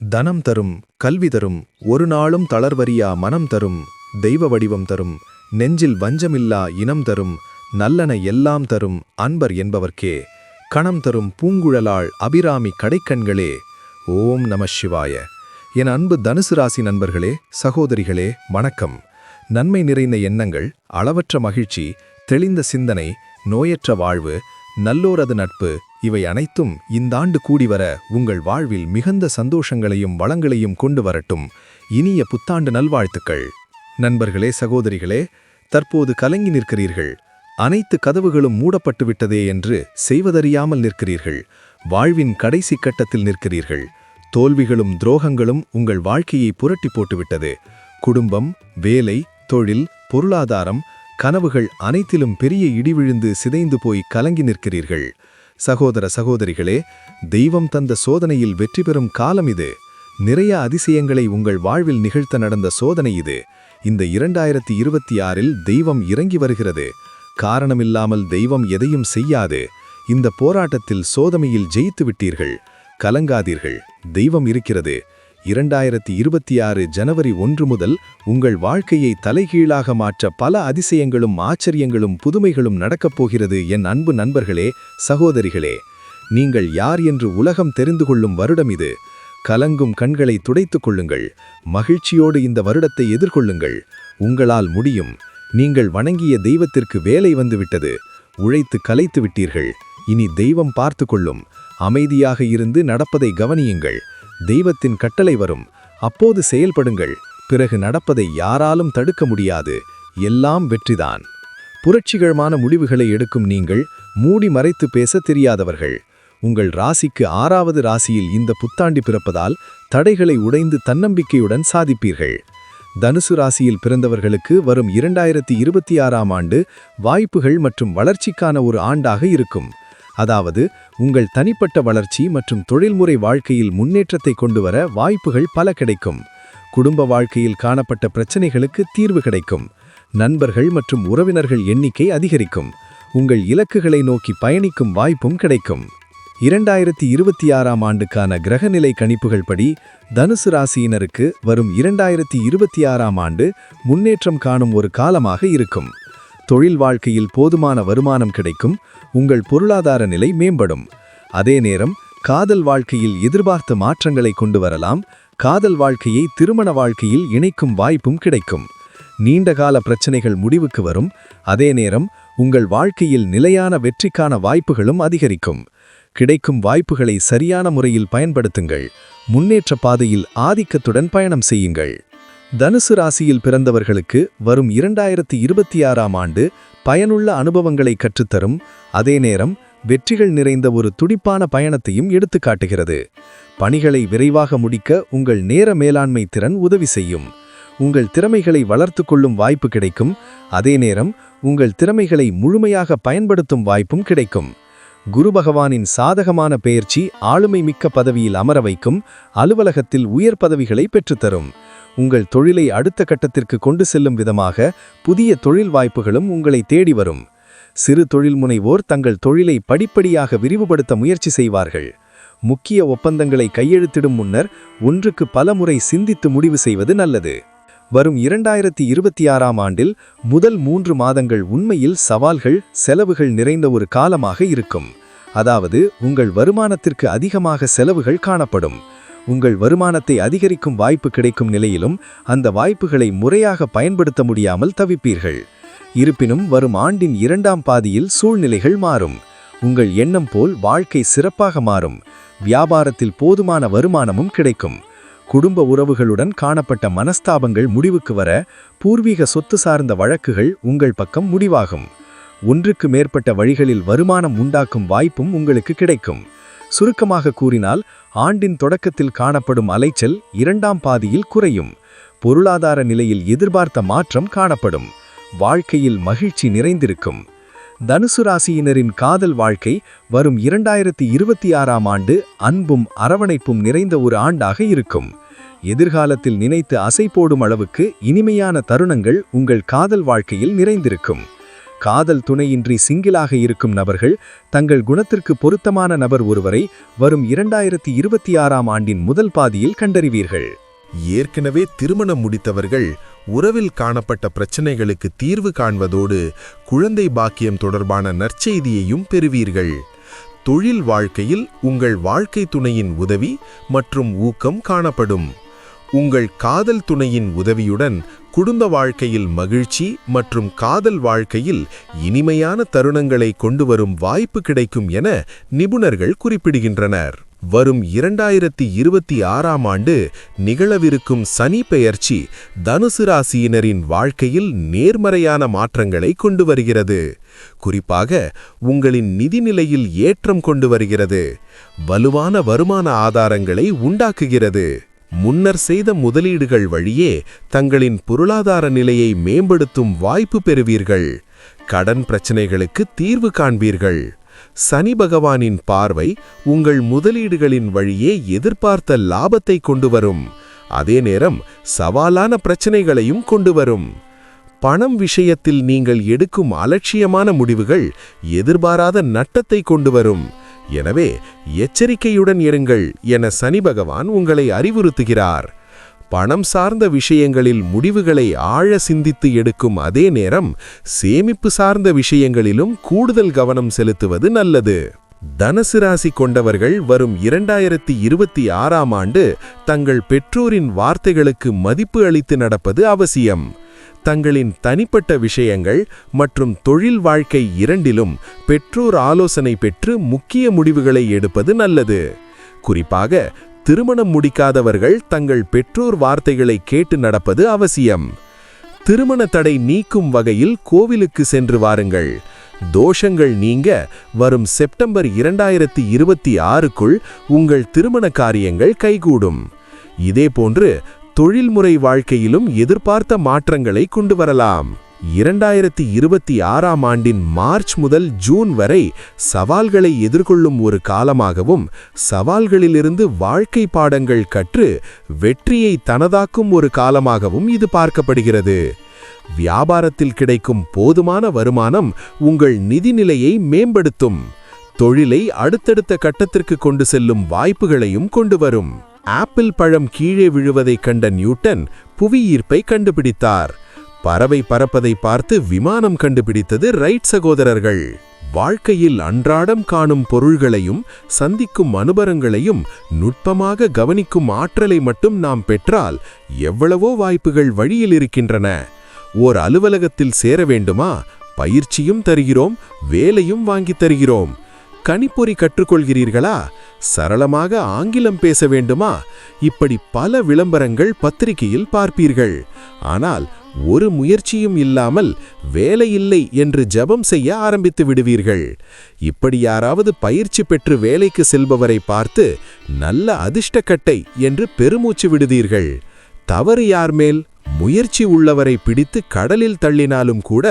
தனம் தரும் கல்வி தரும் ஒரு நாளும் தளர்வரியா மனம் தரும் தெய்வ வடிவம் தரும் நெஞ்சில் வஞ்சமில்லா இனம் தரும் நல்லன எல்லாம் தரும் அன்பர் என்பவர்க்கே. கணம் தரும் பூங்குழலாள் அபிராமி கடைக்கண்களே ஓம் நம சிவாய. என் அன்பு தனுசு ராசி நண்பர்களே சகோதரிகளே வணக்கம். நன்மை நிறைந்த எண்ணங்கள் அளவற்ற மகிழ்ச்சி தெளிந்த சிந்தனை நோயற்ற வாழ்வு நல்லோரது நட்பு இவை அனைத்தும் இந்தாண்டு கூடிவர உங்கள் வாழ்வில் மிகுந்த சந்தோஷங்களையும் வளங்களையும் கொண்டு வரட்டும். இனிய புத்தாண்டு நல்வாழ்த்துக்கள். நண்பர்களே சகோதரிகளே தற்போது கலங்கி நிற்கிறீர்கள். அனைத்து கதவுகளும் மூடப்பட்டு விட்டதே என்று செய்வதறியாமல் நிற்கிறீர்கள். வாழ்வின் கடைசி கட்டத்தில் நிற்கிறீர்கள். தோல்விகளும் துரோகங்களும் உங்கள் வாழ்க்கையை புரட்டி போட்டுவிட்டது. குடும்பம் வேலை தொழில் பொருளாதாரம் கனவுகள் அனைத்திலும் பெரிய இடி விழுந்து சிதைந்து போய் கலங்கி நிற்கிறீர்கள். சகோதர சகோதரிகளே தெய்வம் தந்த சோதனையில் வெற்றி பெறும் காலம் இது. நிறைய அதிசயங்களை உங்கள் வாழ்வில் நிகழ்த்த நடந்த சோதனை இது. இந்த இரண்டாயிரத்தி இருபத்தி ஆறில் தெய்வம் இறங்கி வருகிறது. காரணமில்லாமல் தெய்வம் எதையும் செய்யாது. இந்த போராட்டத்தில் சோதனையில் ஜெயித்து விட்டீர்கள். கலங்காதீர்கள். தெய்வம் இருக்கிறது. இரண்டாயிரத்தி இருபத்தி ஆறு ஜனவரி ஒன்று முதல் உங்கள் வாழ்க்கையை தலைகீழாக மாற்ற பல அதிசயங்களும் ஆச்சரியங்களும் புதுமைகளும் நடக்கப் போகிறது என் அன்பு நண்பர்களே சகோதரிகளே. நீங்கள் யார் என்று உலகம் தெரிந்து கொள்ளும் வருடம் இது. கலங்கும் கண்களை துடைத்துக் கொள்ளுங்கள். மகிழ்ச்சியோடு இந்த வருடத்தை எதிர்கொள்ளுங்கள். உங்களால் முடியும். நீங்கள் வணங்கிய தெய்வத்திற்கு வேலை வந்துவிட்டது. உழைத்து கலைத்து விட்டீர்கள். இனி தெய்வம் பார்த்து கொள்ளும். அமைதியாக இருந்து நடப்பதை கவனியுங்கள். தெய்வத்தின் கட்டளை வரும். அப்போது செயல்படுங்கள். பிறகு நடப்பதை யாராலும் தடுக்க முடியாது. எல்லாம் வெற்றிதான். புரட்சிகரமான முடிவுகளை எடுக்கும் நீங்கள் மூடி மறைத்து பேச தெரியாதவர்கள். உங்கள் ராசிக்கு ஆறாவது ராசியில் இந்த புத்தாண்டி பிறப்பதால் தடைகளை உடைந்து தன்னம்பிக்கையுடன் சாதிப்பீர்கள். தனுசு ராசியில் பிறந்தவர்களுக்கு வரும் இரண்டாயிரத்தி இருபத்தி ஆறாம் ஆண்டு வாய்ப்புகள் மற்றும் வளர்ச்சிக்கான ஒரு ஆண்டாக இருக்கும். அதாவது உங்கள் தனிப்பட்ட வளர்ச்சி மற்றும் தொழில்முறை வாழ்க்கையில் முன்னேற்றத்தை கொண்டு வர வாய்ப்புகள் பல கிடைக்கும். குடும்ப வாழ்க்கையில் காணப்பட்ட பிரச்சனைகளுக்கு தீர்வு கிடைக்கும். நண்பர்கள் மற்றும் உறவினர்கள் எண்ணிக்கை அதிகரிக்கும். உங்கள் இலக்குகளை நோக்கி பயணிக்கும் வாய்ப்பும் கிடைக்கும். இரண்டாயிரத்தி இருபத்தி ஆறாம் ஆண்டுக்கான கிரகநிலை கணிப்புகள் படி தனுசு ராசியினருக்கு வரும் இரண்டாயிரத்தி இருபத்தி ஆறாம் ஆண்டு முன்னேற்றம் காணும் ஒரு காலமாக இருக்கும். தொழில் வாழ்க்கையில் போதுமான வருமானம் கிடைக்கும். உங்கள் பொருளாதார நிலை மேம்படும். அதே நேரம் காதல் வாழ்க்கையில் எதிர்பார்த்த மாற்றங்களை கொண்டு வரலாம். காதல் வாழ்க்கையை திருமண வாழ்க்கையில் இணைக்கும் வாய்ப்பும் கிடைக்கும். நீண்டகால பிரச்சனைகள் முடிவுக்கு வரும். அதே நேரம் உங்கள் வாழ்க்கையில் நிலையான வெற்றிக்கான வாய்ப்புகளும் அதிகரிக்கும். கிடைக்கும் வாய்ப்புகளை சரியான முறையில் பயன்படுத்துங்கள். முன்னேற்ற பாதையில் ஆதிக்கத்துடன் பயணம் செய்யுங்கள். தனுசு ராசியில் பிறந்தவர்களுக்கு வரும் இரண்டாயிரத்தி இருபத்தி ஆறாம் ஆண்டு பயனுள்ள அனுபவங்களை கற்றுத்தரும். அதே நேரம் வெற்றிகள் நிறைந்த ஒரு துடிப்பான பயணத்தையும் எடுத்துக்காட்டுகிறது பணிகளை விரைவாக முடிக்க உங்கள் நேர மேலாண்மை திறன் உதவி செய்யும். உங்கள் திறமைகளை வளர்த்து கொள்ளும் வாய்ப்பு கிடைக்கும். அதே நேரம் உங்கள் திறமைகளை முழுமையாக பயன்படுத்தும் வாய்ப்பும் கிடைக்கும். குரு பகவானின் சாதகமான பெயர்ச்சி ஆளுமை மிக்க பதவியில் அமர வைக்கும். அலுவலகத்தில் உயர் பதவிகளை பெற்றுத்தரும் உங்கள் தொழிலை அடுத்த கட்டத்திற்கு கொண்டு செல்லும் விதமாக புதிய தொழில் வாய்ப்புகளும் உங்களை தேடி வரும். சிறு தொழில் முனைவோர் தங்கள் தொழிலை படிப்படியாக விரிவுபடுத்த முயற்சி செய்வார்கள். முக்கிய ஒப்பந்தங்களை கையெழுத்திடும் முன்னர் ஒன்றுக்கு பல முறை சிந்தித்து முடிவு செய்வது நல்லது. வரும் இரண்டாயிரத்தி இருபத்தி ஆறாம் ஆண்டில் முதல் மூன்று மாதங்கள் உண்மையில் சவால்கள் செலவுகள் நிறைந்த ஒரு காலமாக இருக்கும். அதாவது உங்கள் வருமானத்திற்கு அதிகமாக செலவுகள் காணப்படும். உங்கள் வருமானத்தை அதிகரிக்கும் வாய்ப்பு கிடைக்கும் நிலையிலும் அந்த வாய்ப்புகளை முறையாக பயன்படுத்த முடியாமல் தவிப்பீர்கள். இருப்பினும் வரும் ஆண்டின் இரண்டாம் பாதியில் சூழ்நிலைகள் மாறும். உங்கள் எண்ணம் போல் வாழ்க்கை சிறப்பாக மாறும். வியாபாரத்தில் போதுமான வருமானமும் கிடைக்கும். குடும்ப உறவுகளுடன் காணப்பட்ட மனஸ்தாபங்கள் முடிவுக்கு வர பூர்வீக சொத்து சார்ந்த வழக்குகள் உங்கள் பக்கம் முடிவாகும். ஒன்றுக்கு மேற்பட்ட வழிகளில் வருமானம் உண்டாக்கும் வாய்ப்பும் உங்களுக்கு கிடைக்கும். சுருக்கமாக கூறினால் ஆண்டின் தொடக்கத்தில் காணப்படும் அலைச்சல் இரண்டாம் பாதியில் குறையும். பொருளாதார நிலையில் எதிர்பார்த்த மாற்றம் காணப்படும். வாழ்க்கையில் மகிழ்ச்சி நிறைந்திருக்கும். தனுசு ராசியினரின் காதல் வாழ்க்கை வரும் இரண்டாயிரத்தி இருபத்தி ஆறாம் ஆண்டு அன்பும் அரவணைப்பும் நிறைந்த ஒரு ஆண்டாக இருக்கும். எதிர்காலத்தில் நினைத்து அசை போடும் அளவுக்கு இனிமையான தருணங்கள் உங்கள் காதல் வாழ்க்கையில் நிறைந்திருக்கும். காதல் துணையின்றி சிங்கிளாக இருக்கும் நபர்கள் தங்கள் குணத்திற்கு பொருத்தமான நபர் ஒருவரை வரும் இரண்டாயிரத்தி இருபத்தி ஆறாம் ஆண்டின் முதல் பாதியில் கண்டறிவீர்கள். ஏற்கனவே திருமணம் முடித்தவர்கள் உறவில் காணப்பட்ட பிரச்சனைகளுக்கு தீர்வு காண்பதோடு குழந்தை பாக்கியம் தொடர்பான நற்செய்தியையும் பெறுவீர்கள். தொழில் வாழ்க்கையில் உங்கள் வாழ்க்கை துணையின் உதவி மற்றும் ஊக்கம் காணப்படும். உங்கள் காதல் துணையின் உதவியுடன் குடும்ப வாழ்க்கையில் மகிழ்ச்சி மற்றும் காதல் வாழ்க்கையில் இனிமையான தருணங்களை கொண்டு வரும் வாய்ப்பு கிடைக்கும் என நிபுணர்கள் குறிப்பிடுகின்றனர். வரும் இரண்டாயிரத்தி இருபத்தி ஆறாம் ஆண்டு நிகழவிருக்கும் சனி பெயர்ச்சி தனுசு ராசியினரின் வாழ்க்கையில் நேர்மறையான மாற்றங்களை கொண்டு வருகிறது. குறிப்பாக உங்களின் நிதிநிலையில் ஏற்றம் கொண்டு வருகிறது. வலுவான வருமான ஆதாரங்களை உண்டாக்குகிறது. முன்னர் செய்த முதலீடுகள் வழியே தங்களின் பொருளாதார நிலையை மேம்படுத்தும் வாய்ப்பு பெறுவீர்கள். கடன் பிரச்சனைகளுக்கு தீர்வு காண்பீர்கள். சனி பகவானின் பார்வை உங்கள் முதலீடுகளின் வழியே எதிர்பார்த்த லாபத்தை கொண்டு வரும். அதே நேரம் சவாலான பிரச்சனைகளையும் கொண்டு வரும். பணம் விஷயத்தில் நீங்கள் எடுக்கும் அலட்சியமான முடிவுகள் எதிர்பாராத நட்டத்தை கொண்டு வரும். எனவே எச்சரிக்கையுடன் இருங்கள் என சனி பகவான் உங்களை அறிவுறுத்துகிறார். பணம் சார்ந்த விஷயங்களில் முடிவுகளை ஆழ சிந்தித்து எடுக்கும் அதே நேரம் சேமிப்பு சார்ந்த விஷயங்களிலும் கூடுதல் கவனம் செலுத்துவது நல்லது. தனுசு ராசி கொண்டவர்கள் வரும் இரண்டாயிரத்தி இருபத்தி ஆறாம் ஆண்டு தங்கள் பெற்றோரின் வார்த்தைகளுக்கு மதிப்பு அளித்து நடப்பது அவசியம். தங்களின் தனிப்பட்ட விஷயங்கள் மற்றும் தொழில் வாழ்க்கை இரண்டிலும் பெற்றோர் ஆலோசனை பெற்று முக்கிய முடிவுகளை எடுப்பது நல்லது. குறிப்பாக திருமணம் முடிக்காதவர்கள் தங்கள் பெற்றோர் வார்த்தைகளை கேட்டு நடப்பது அவசியம். திருமண தடை நீக்கும் வகையில் கோவிலுக்கு சென்று வாருங்கள். தோஷங்கள் நீங்க வரும் செப்டம்பர் இரண்டாயிரத்தி இருபத்தி ஆறுக்குள் உங்கள் திருமண காரியங்கள் கைகூடும். இதேபோன்று தொழில்முறை வாழ்க்கையிலும் எதிர்பார்த்த மாற்றங்களை கொண்டு வரலாம். இரண்டாயிரத்தி இருபத்தி ஆறாம் ஆண்டின் மார்ச் முதல் ஜூன் வரை சவால்களை எதிர்கொள்ளும் ஒரு காலமாகவும் சவால்களிலிருந்து வாழ்க்கை பாடங்கள் கற்று வெற்றியை தனதாக்கும் ஒரு காலமாகவும் இது பார்க்கப்படுகிறது. வியாபாரத்தில் கிடைக்கும் போதுமான வருமானம் உங்கள் நிதிநிலையை மேம்படுத்தும். தொழிலை அடுத்தடுத்த கட்டத்திற்கு கொண்டு செல்லும் வாய்ப்புகளையும் கொண்டு வரும். ஆப்பிள் பழம் கீழே விழுவதைக் கண்ட நியூட்டன் புவியீர்ப்பை கண்டுபிடித்தார். பறவை பறப்பதை பார்த்து விமானம் கண்டுபிடித்தது ரைட் சகோதரர்கள். வாழ்க்கையில் அன்றாடம் காணும் பொருள்களையும் சந்திக்கும் அனுபவங்களையும் நுட்பமாக கவனிக்கும் ஆற்றலை மட்டும் நாம் பெற்றால் எவ்வளவோ வாய்ப்புகள் வழியில் இருக்கின்றன. ஓர் அலுவலகத்தில் சேர வேண்டுமா? பயிற்சியும் தருகிறோம் வேலையும் வாங்கித் தருகிறோம். கணிப்பொறி கற்றுக்கொள்கிறீர்களா? சரளமாக ஆங்கிலம் பேச வேண்டுமா? இப்படி பல விளம்பரங்கள் பத்திரிகையில் பார்ப்பீர்கள். ஆனால் ஒரு முயற்சியும் இல்லாமல் வேலையில்லை என்று ஜபம் செய்ய ஆரம்பித்து விடுவீர்கள். இப்படி யாராவது பயிற்சி பெற்று வேலைக்கு செல்பவரை பார்த்து நல்ல அதிர்ஷ்டக்கட்டை என்று பெருமூச்சு விடுதீர்கள். தவறு யார் மேல்? முயற்சி உள்ளவரை பிடித்து கடலில் தள்ளினாலும் கூட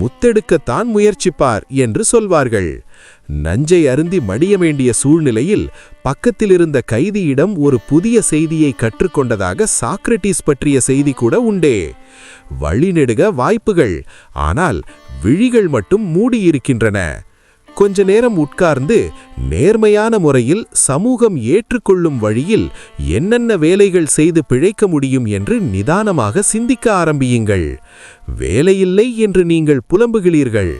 முத்தெடுக்கத்தான் முயற்சிப்பார் என்று சொல்வார்கள். நஞ்சை அருந்தி மடிய வேண்டிய சூழ்நிலையில் பக்கத்திலிருந்த கைதியிடம் ஒரு புதிய செய்தியை கற்றுக்கொண்டதாக சாக்ரட்டிஸ் பற்றிய செய்தி கூட உண்டே. வழிநெடுக வாய்ப்புகள் ஆனால் விழிகள் மட்டும் மூடியிருக்கின்றன. கொஞ்ச நேரம் உட்கார்ந்து நேர்மையான முறையில் சமூகம் ஏற்றுக்கொள்ளும் வழியில் என்னென்ன வேலைகள் செய்து பிழைக்க முடியும் என்று நிதானமாக சிந்திக்க ஆரம்பியுங்கள். வேலையில்லை என்று நீங்கள் புலம்புகிறீர்கள்.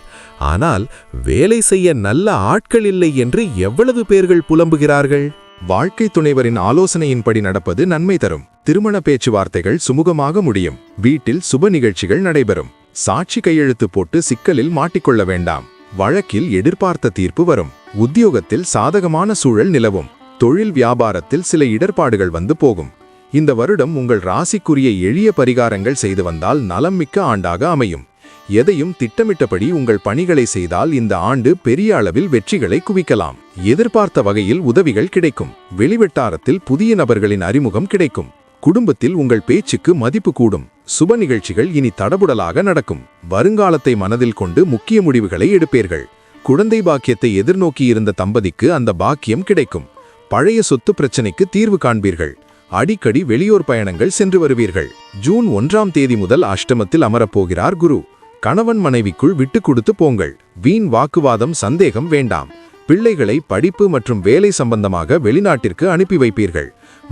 ஆனால் வேலை செய்ய நல்ல ஆட்கள் இல்லை என்று எவ்வளவு பேர்கள் புலம்புகிறார்கள்? வாழ்க்கை துணைவரின் ஆலோசனையின்படி நடப்பது நன்மை தரும். திருமண பேச்சுவார்த்தைகள் சுமூகமாக முடியும். வீட்டில் சுப நிகழ்ச்சிகள் நடைபெறும். சாட்சி கையெழுத்து போட்டு சிக்கலில் மாட்டிக்கொள்ள வேண்டாம். வழக்கில் எதிர்பார்த்த தீர்ப்பு வரும். உத்தியோகத்தில் சாதகமான சூழல் நிலவும். தொழில் வியாபாரத்தில் சில இடர்பாடுகள் வந்து போகும். இந்த வருடம் உங்கள் ராசிக்குரிய எளிய பரிகாரங்கள் செய்து வந்தால் நலம் மிக்க ஆண்டாக அமையும். எதையும் திட்டமிட்டபடி உங்கள் பணிகளை செய்தால் இந்த ஆண்டு பெரிய அளவில் வெற்றிகளை குவிக்கலாம். எதிர்பார்த்த வகையில் உதவிகள் கிடைக்கும். வெளிவட்டாரத்தில் புதிய நபர்களின் அறிமுகம் கிடைக்கும். குடும்பத்தில் உங்கள் பேச்சுக்கு மதிப்பு கூடும். சுப நிகழ்ச்சிகள் இனி தடபுடலாக நடக்கும். வருங்காலத்தை மனதில் கொண்டு முக்கிய முடிவுகளை எடுப்பீர்கள். குழந்தை பாக்கியத்தை எதிர்நோக்கி இருந்த தம்பதிக்கு அந்த பாக்கியம் கிடைக்கும். பழைய சொத்து பிரச்சனைக்கு தீர்வு காண்பீர்கள். அடிக்கடி வெளியோர் பயணங்கள் சென்று வருவீர்கள். ஜூன் ஒன்றாம் தேதி முதல் அஷ்டமத்தில் அமரப்போகிறார் குரு. கணவன் மனைவிக்குள் விட்டு கொடுத்து போங்கள். வீண் வாக்குவாதம் சந்தேகம் வேண்டாம். பிள்ளைகளை படிப்பு மற்றும் வேலை சம்பந்தமாக வெளிநாட்டிற்கு அனுப்பி வைப்பீர்கள்.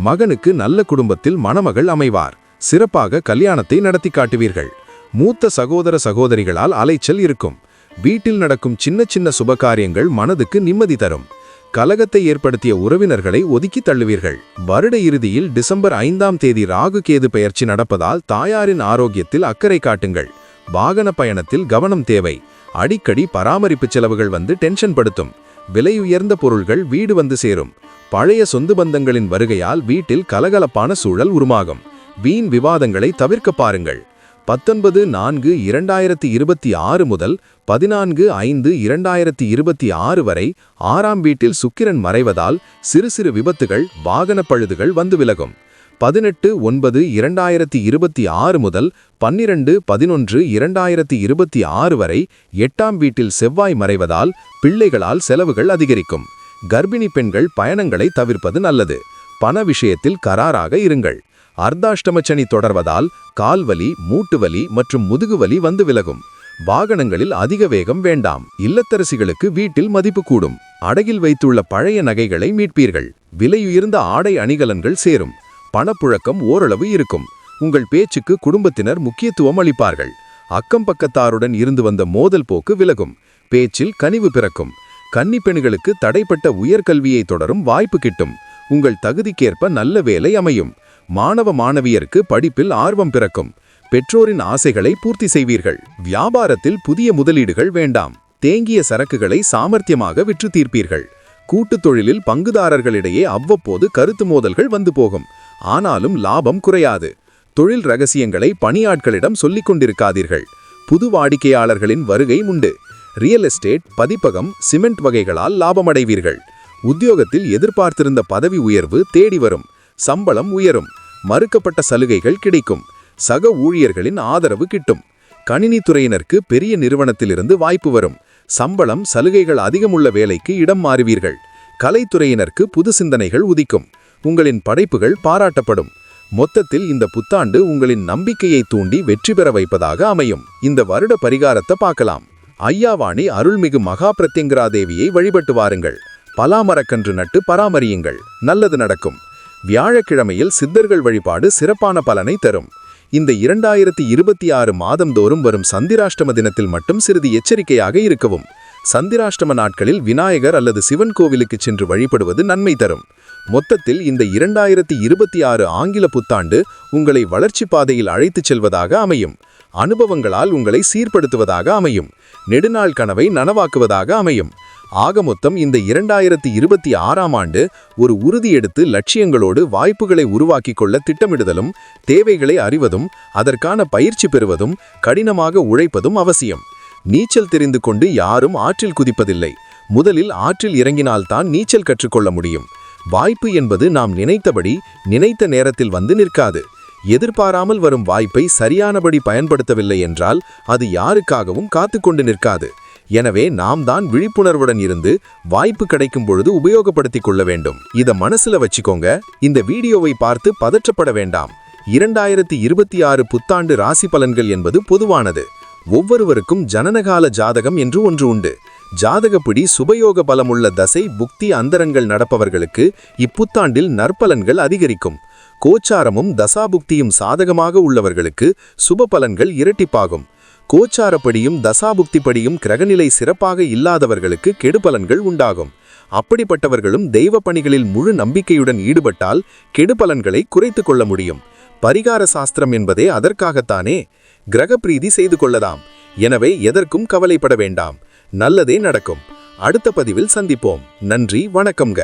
மகனுக்கு நல்ல குடும்பத்தில் மணமகள் அமைவார். சிறப்பாக கல்யாணத்தை நடத்தி காட்டுவீர்கள். மூத்த சகோதர சகோதரிகளால் அலைச்சல் இருக்கும். வீட்டில் நடக்கும் சின்ன சின்ன சுபகாரியங்கள் மனதுக்கு நிம்மதி தரும். கலகத்தை ஏற்படுத்திய உறவினர்களை ஒதுக்கி தள்ளுவீர்கள். வருட இறுதியில் டிசம்பர் ஐந்தாம் தேதி ராகு கேது பெயர்ச்சி நடப்பதால் தாயாரின் ஆரோக்கியத்தில் அக்கறை காட்டுங்கள். வாகன பயணத்தில் கவனம் தேவை. அடிக்கடி பராமரிப்பு செலவுகள் வந்து டென்ஷன் படுத்தும். விலையுயர்ந்த பொருள்கள் வீடு வந்து சேரும். பழைய சொந்து பந்தங்களின் வருகையால் வீட்டில் கலகலப்பான சூழல் உருமாகும். வீண் விவாதங்களை தவிர்க்க பாருங்கள். பத்தொன்பது நான்கு இரண்டாயிரத்தி இருபத்தி ஆறு முதல் பதினான்கு ஐந்து இரண்டாயிரத்தி இருபத்தி ஆறு வரை ஆறாம் வீட்டில் சுக்கிரன் மறைவதால் சிறு சிறு விபத்துகள் வாகன பழுதுகள் வந்து விலகும். பதினெட்டு ஒன்பது இரண்டாயிரத்தி இருபத்தி ஆறு முதல் பன்னிரண்டு பதினொன்று இரண்டாயிரத்தி இருபத்தி ஆறு வரை எட்டாம் வீட்டில் செவ்வாய் மறைவதால் பிள்ளைகளால் செலவுகள் அதிகரிக்கும். கர்ப்பிணி பெண்கள் பயணங்களை தவிர்ப்பது நல்லது. பண விஷயத்தில் கராராக இருங்கள். அர்த்தாஷ்டமச்சனி தொடர்வதால் கால்வலி மூட்டுவலி மற்றும் முதுகுவலி வந்து விலகும். வாகனங்களில் அதிக வேகம் வேண்டாம். இல்லத்தரசிகளுக்கு வீட்டில் மதிப்பு கூடும். அடகில் வைத்துள்ள பழைய நகைகளை மீட்பீர்கள். விலையுயர்ந்த ஆடை அணிகலன்கள் சேரும். பணப்புழக்கம் ஓரளவு இருக்கும். உங்கள் பேச்சுக்கு குடும்பத்தினர் முக்கியத்துவம் அளிப்பார்கள். அக்கம் பக்கத்தாருடன் இருந்து வந்த மோதல் போக்கு விலகும். பேச்சில் கனிவு பிறக்கும். கன்னி பெண்களுக்கு தடைப்பட்ட உயர்கல்வியை தொடரும் வாய்ப்பு கிட்டும். உங்கள் தகுதிக்கேற்ப நல்ல வேலை அமையும். மாணவ மாணவியருக்கு படிப்பில் ஆர்வம் பிறக்கும். பெற்றோரின் ஆசைகளை பூர்த்தி செய்வீர்கள். வியாபாரத்தில் புதிய முதலீடுகள் வேண்டாம். தேங்கிய சரக்குகளை சாமர்த்தியமாக விற்று தீர்ப்பீர்கள். கூட்டுத் தொழிலில் பங்குதாரர்களிடையே அவ்வப்போது கருத்து மோதல்கள் வந்து போகும். ஆனாலும் லாபம் குறையாது. தொழில் ரகசியங்களை பணியாட்களிடம் சொல்லிக் கொண்டிருக்காதீர்கள். புது வாடிக்கையாளர்களின் வருகை உண்டு. ரியல் எஸ்டேட் பதிப்பகம் சிமெண்ட் வகைகளால் லாபமடைவீர்கள். உத்தியோகத்தில் எதிர்பார்த்திருந்த பதவி உயர்வு தேடி வரும். சம்பளம் உயரும். மறுக்கப்பட்ட சலுகைகள் கிடைக்கும். சக ஊழியர்களின் ஆதரவு கிட்டும். கணினித்துறையினருக்கு பெரிய நிறுவனத்திலிருந்து வாய்ப்பு வரும். சம்பளம் சலுகைகள் அதிகமுள்ள வேலைக்கு இடம் மாறுவீர்கள். கலைத்துறையினருக்கு புது சிந்தனைகள் உதிக்கும். உங்களின் படைப்புகள் பாராட்டப்படும். மொத்தத்தில் இந்த புத்தாண்டு உங்களின் நம்பிக்கையை தூண்டி வெற்றி பெற வைப்பதாக அமையும். இந்த வருட பரிகாரத்தை பார்க்கலாம். ஐயாவாணி அருள்மிகு மகா பிரத்யங்கரா தேவியை வழிபட்டு வாருங்கள். பலாமரக்கன்று நட்டு பராமரியுங்கள். நல்லது நடக்கும். வியாழக்கிழமையில் சித்தர்கள் வழிபாடு சிறப்பான பலனை தரும். இந்த இரண்டாயிரத்தி இருபத்தி ஆறு மாதந்தோறும் வரும் சந்திராஷ்டம தினத்தில் மட்டும் சிறிது எச்சரிக்கையாக இருக்கவும். சந்திராஷ்டம நாட்களில் விநாயகர் அல்லது சிவன் கோவிலுக்கு சென்று வழிபடுவது நன்மை தரும். மொத்தத்தில் இந்த இரண்டாயிரத்தி இருபத்தி ஆறு ஆங்கில புத்தாண்டு உங்களை வளர்ச்சி பாதையில் அழைத்துச் செல்வதாக அமையும். அனுபவங்களால் உங்களை சீர்படுத்துவதாக அமையும். நெடுநாள் கனவை நனவாக்குவதாக அமையும். ஆக மொத்தம் இந்த இரண்டாயிரத்தி இருபத்தி ஆறாம் ஆண்டு ஒரு உறுதி எடுத்து லட்சியங்களோடு வாய்ப்புகளை உருவாக்கிக் கொள்ள திட்டமிடுதலும் தேவைகளை அறிவதும் அதற்கான பயிற்சி பெறுவதும் கடினமாக உழைப்பதும் அவசியம். நீச்சல் தெரிந்து கொண்டு யாரும் ஆற்றில் குதிப்பதில்லை. முதலில் ஆற்றில் இறங்கினால்தான் நீச்சல் கற்றுக்கொள்ள முடியும். வாய்ப்பு என்பது நாம் நினைத்தபடி நினைத்த நேரத்தில் வந்து நிற்காது. எதிர்பாராமல் வரும் வாய்ப்பை சரியானபடி பயன்படுத்தவில்லை என்றால் அது யாருக்காகவும் காத்துக்கொண்டு நிற்காது. எனவே நாம் தான் விழிப்புணர்வுடன் இருந்து வாய்ப்பு கிடைக்கும் பொழுது உபயோகப்படுத்திக் கொள்ள வேண்டும். இதை மனசுல வச்சுக்கோங்க. இந்த வீடியோவை பார்த்து பதற்றப்பட வேண்டாம். இரண்டாயிரத்தி இருபத்தி ஆறு புத்தாண்டு ராசி பலன்கள் என்பது பொதுவானது. ஒவ்வொருவருக்கும் ஜனனகால ஜாதகம் என்று ஒன்று உண்டு. ஜாதகப்படி சுபயோக பலமுள்ள தசை புக்தி அந்தரங்கள் நடப்பவர்களுக்கு இப்புத்தாண்டில் நற்பலன்கள் அதிகரிக்கும். கோச்சாரமும் தசாபுக்தியும் சாதகமாக உள்ளவர்களுக்கு சுப பலன்கள் இரட்டிப்பாகும். கோச்சாரப்படியும் தசாபுக்திப்படியும் கிரகநிலை சிறப்பாக இல்லாதவர்களுக்கு கெடுபலன்கள் உண்டாகும். அப்படிப்பட்டவர்களும் தெய்வ பணிகளில் முழு நம்பிக்கையுடன் ஈடுபட்டால் கெடுபலன்களை குறைத்து கொள்ள முடியும். பரிகார சாஸ்திரம் என்பதே அதற்காகத்தானே? கிரகப்பிரீதி செய்து கொள்ளலாம். எனவே எதற்கும் கவலைப்பட வேண்டாம். நல்லதே நடக்கும். அடுத்த பதிவில் சந்திப்போம். நன்றி வணக்கம்ங்க.